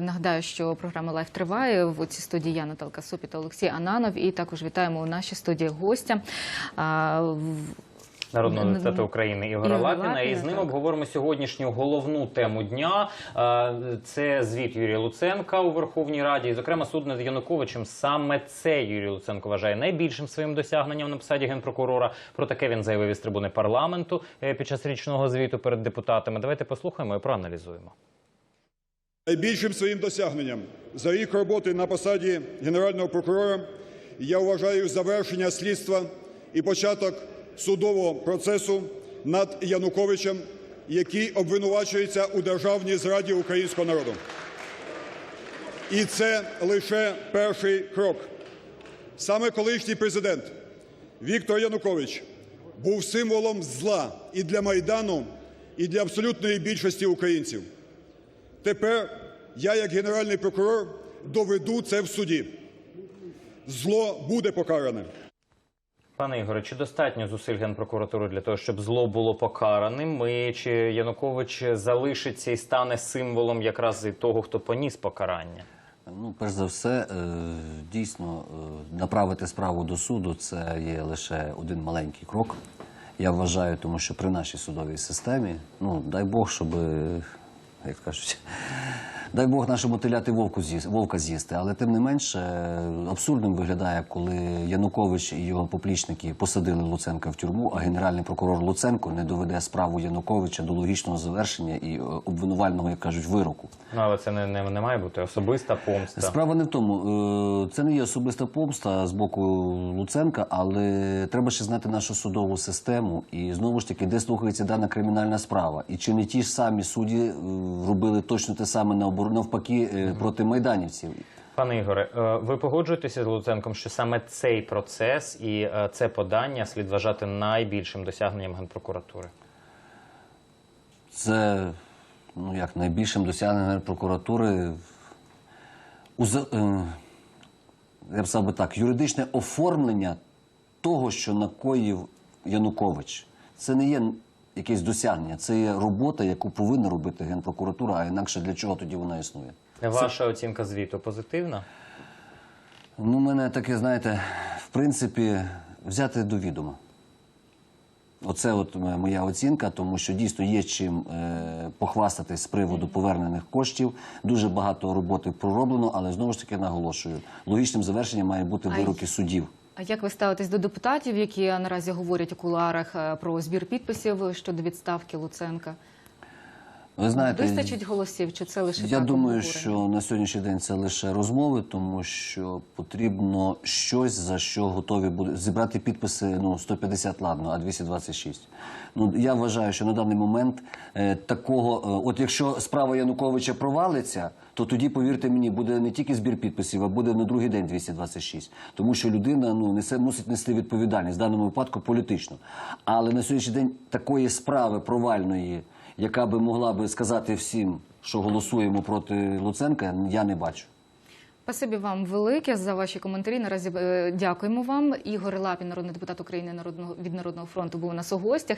Нагадаю, що програма Лайф триває. В цій студії я Наталка Сопі та Олексій Ананов. І також вітаємо у нашій студії гостя. Народного депутата України Ігоря Лапіна. І з ним так. обговоримо сьогоднішню головну тему дня. Це звіт Юрія Луценка у Верховній Раді. І, зокрема, суд над Януковичем. Саме це Юрій Луценко вважає найбільшим своїм досягненням на посаді генпрокурора. Про таке він заявив із трибуни парламенту е, під час річного звіту перед депутатами. Давайте послухаємо і проаналізуємо. Найбільшим своїм досягненням за рік роботи на посаді Генерального прокурора я вважаю завершення слідства і початок судового процесу над Януковичем, який обвинувачується у державній зраді українського народу. І це лише перший крок. Саме колишній президент Віктор Янукович був символом зла і для Майдану, і для абсолютної більшості українців. Тепер я, як генеральний прокурор, доведу це в суді. Зло буде покаране. Пане Ігоре, чи достатньо зусиль генпрокуратури для того, щоб зло було покараним? Ми чи Янукович залишиться і стане символом якраз і того, хто поніс покарання? Ну, перш за все, е, дійсно, е, направити справу до суду це є лише один маленький крок. Я вважаю, тому що при нашій судовій системі, ну дай Бог, щоб, е, як кажуть, дай Бог нашому теляти вовку з'їс- вовка з'їсти. Але тим не менше, е, абсурдним виглядає, коли Янукович і його поплічники посадили Луценка в тюрму, а генеральний прокурор Луценко не доведе справу Януковича до логічного завершення і е, обвинувального, як кажуть, вироку. Ну але це не, не, не має бути особиста помста. Справа не в тому. е, Це не є особиста помста з боку Луценка, але треба ще знати нашу судову систему. І знову ж таки, де слухається дана кримінальна справа. І чи не ті ж самі судді робили точно те саме наобор- навпаки е, проти майданівців? Пане Ігоре, е, ви погоджуєтеся з Луценком, що саме цей процес і е, це подання слід вважати найбільшим досягненням генпрокуратури? Це ну як найбільшим досягненням прокуратури. Уза- е, Я б сказав би так, юридичне оформлення того, що накоїв Янукович. Це не є якесь досягнення, це є робота, яку повинна робити Генпрокуратура, а інакше для чого тоді вона існує. Ваша оцінка звіту позитивна? Ну, мене таке, знаєте, в принципі, взяти до відома. Оце от моя оцінка, тому що дійсно є чим е, похвастатись з приводу повернених коштів. Дуже багато роботи пророблено, але знову ж таки наголошую, логічним завершенням має бути вироки судів. А як ви ставитесь до депутатів, які наразі говорять у кулуарах е, про збір підписів щодо відставки Луценка? Ви знаєте, Вистачить голосів, чи це лише Я так думаю, обговорення? що на сьогоднішній день це лише розмови, тому що потрібно щось, за що готові будуть зібрати підписи. Ну 150, ладно, а 226. Ну я вважаю, що на даний момент е, такого, е, от якщо справа Януковича провалиться, то тоді, повірте мені, буде не тільки збір підписів, а буде на другий день 226. Тому що людина ну несе мусить нести відповідальність в даному випадку політично. Але на сьогоднішній день такої справи провальної яка би могла би сказати всім, що голосуємо проти Луценка, я не бачу. Спасибі вам велике за ваші коментарі. Наразі е, дякуємо вам. Ігор Лапін, народний депутат України народного від Народного фронту, був у нас у гостях.